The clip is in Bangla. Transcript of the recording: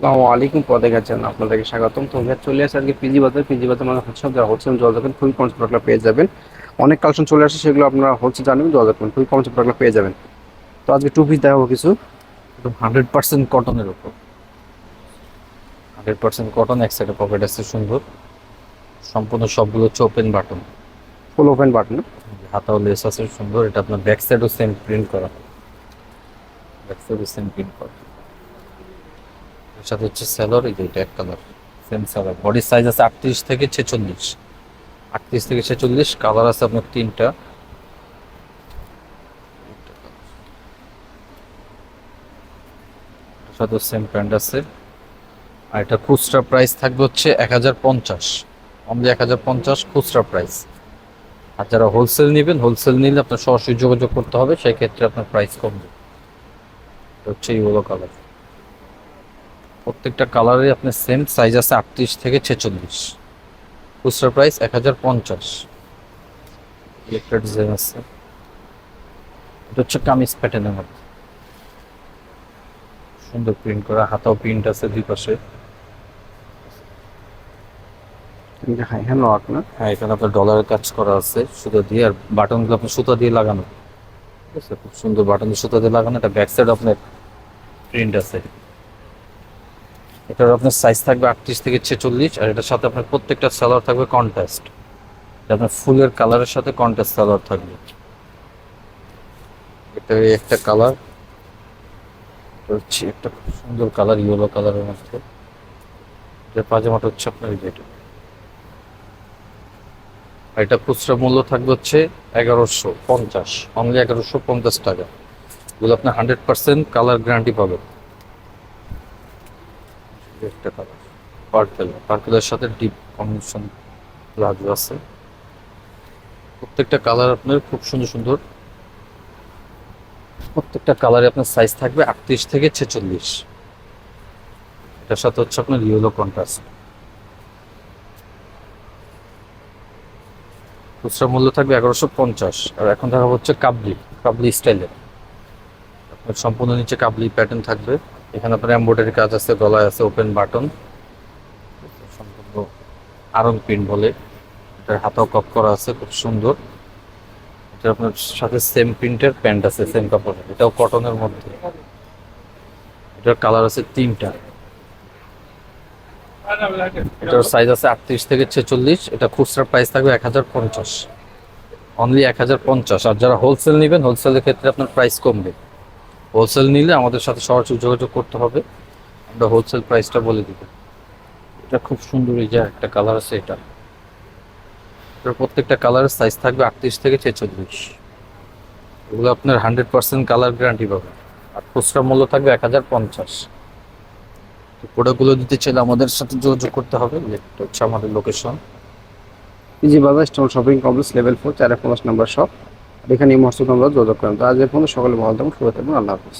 আসসালামু আলাইকুম পদে গেছেন। আপনাদেরকে স্বাগতম। তো ভাইয়া চলে আসে আজকে পিজি বাজার। পিজি বাজার মানে হচ্ছে যারা হোলসেল যোগাযোগ খুবই কম প্রোডাক্ট পেয়ে যাবেন। অনেক কালেকশন চলে আসে সেগুলো আপনারা হোলসেল জানেন যোগাযোগ করুন খুবই কম প্রোডাক্ট পেয়ে যাবেন। তো আজকে টু পিস দেখাবো কিছু। হান্ড্রেড পার্সেন্ট কটনের উপর। হান্ড্রেড পার্সেন্ট কটন এক সাইডে পকেট আছে সুন্দর। সম্পূর্ণ সবগুলো হচ্ছে open button full open button হাতাও lace আছে সুন্দর। এটা আপনার ব্যাক সাইডও সেম প্রিন্ট করা। ব্যাক সাইডও সেম প্রিন্ট করা। সাথে হচ্ছে স্যালোর, এই এটা এক কালার সেম স্যালোর বডির সাইজ আছে আটত্রিশ থেকে ছেচল্লিশ। আটত্রিশ থেকে ছেচল্লিশ কালার আছে আপনার তিনটা। সাথে সেম প্যান্ট আছে। আর এটা খুচরা প্রাইস থাকবে হচ্ছে এক হাজার পঞ্চাশ। অনলি এক হাজার পঞ্চাশ খুচরা প্রাইস আর যারা হোলসেল নেবেন হোলসেল নিলে আপনার সরাসরি যোগাযোগ করতে হবে, সেই ক্ষেত্রে আপনার প্রাইস কমবে। হচ্ছে ইউলো কালার প্রত্যেকটা কালারে আপনার সেম সাইজ আছে আটত্রিশ থেকে ছেচল্লিশ। খুচরা প্রাইস এক হাজার পঞ্চাশ। ইলেকট্রিক ডিজাইন আছে। এটা হচ্ছে কামিজ প্যাটার্নের মধ্যে। সুন্দর প্রিন্ট করা হাতাও প্রিন্ট আছে দুই পাশে। হ্যাঁ এখানে আপনার ডলারের কাজ করা আছে সুতো দিয়ে আর বাটনগুলো আপনার সুতা দিয়ে লাগানো। ঠিক আছে খুব সুন্দর বাটন সুতা দিয়ে লাগানো এটা ব্যাক সাইড আপনার প্রিন্ট আছে। এটার আপনার সাইজ থাকবে আটত্রিশ থেকে ছেচল্লিশ, আর এটার সাথে আপনার প্রত্যেকটা সালোয়ার থাকবে কন্ট্রাস্ট আপনার ফুলের কালারের সাথে কন্ট্রাস্ট সালোয়ার থাকবে। এটা একটা কালার হচ্ছে একটা খুব সুন্দর কালার ইয়েলো কালারের মধ্যে। এটা পাজামাটা হচ্ছে আপনার এই যে এটা। আর এটা খুচরা মূল্য থাকবে হচ্ছে এগারোশো পঞ্চাশ। অনলি এগারোশো পঞ্চাশ টাকা। এগুলো আপনার হান্ড্রেড পার্সেন্ট কালার গ্যারান্টি পাবেন। একটা কালার পার্পেল পার্পেলের সাথে ডিপ কম্বিনেশন প্লাজো আছে। প্রত্যেকটা কালার আপনার খুব সুন্দর সুন্দর। প্রত্যেকটা কালারে আপনার সাইজ থাকবে আটত্রিশ থেকে ছেচল্লিশ। এটার সাথে হচ্ছে আপনার ইয়েলো কন্ট্রাস্ট খুচরা মূল্য থাকবে এগারোশো পঞ্চাশ। আর এখন দেখা হচ্ছে কাবলি কাবলি স্টাইলের আপনার সম্পূর্ণ নিচে কাবলি প্যাটার্ন থাকবে। এখানে আপনার এম্ব্রয়ডারি কাজ আছে, গলায় আছে ওপেন বাটন সম্পূর্ণ আরং প্রিন্ট বলে। এটার হাতাও কপ করা আছে, খুব সুন্দর। এটা আপনার সাথে সেম প্রিন্টের প্যান্ট আছে সেম কাপড়ের। এটাও কটনের মধ্যে। এটার কালার আছে তিনটা। এটার সাইজ আছে আটত্রিশ থেকে ছেচল্লিশ। এটা খুচরা প্রাইস থাকবে এক হাজার পঞ্চাশ। অনলি এক হাজার পঞ্চাশ। আর যারা হোলসেল নেবেন হোলসেলের ক্ষেত্রে আপনার প্রাইস কমবে। হোলসেল নিলে আমাদের সাথে সরাসরি যোগাযোগ করতে হবে। আমরা হোলসেল প্রাইসটা বলে দিব। এটা খুব সুন্দর এই যে একটা কালার আছে এটা। এটার প্রত্যেকটা কালারের সাইজ থাকবে আটত্রিশ থেকে ছেচল্লিশ। এগুলো আপনার হান্ড্রেড পার্সেন্ট কালার গ্যারান্টি পাবে আর খুচরা মূল্য থাকবে এক হাজার পঞ্চাশ। প্রোডাক্টগুলো দিতে চাইলে আমাদের সাথে যোগাযোগ করতে হবে। এটা হচ্ছে আমাদের লোকেশন পিজি বাজার, stall shopping complex level four চার পঞ্চাশ নাম্বার শপ এখানে এই মহসুদ আমরা যোগাযোগ করেন। তো আজ এর সকলে ভালো থাকুন শুভ থাকুন, আল্লাহ হাফিজ।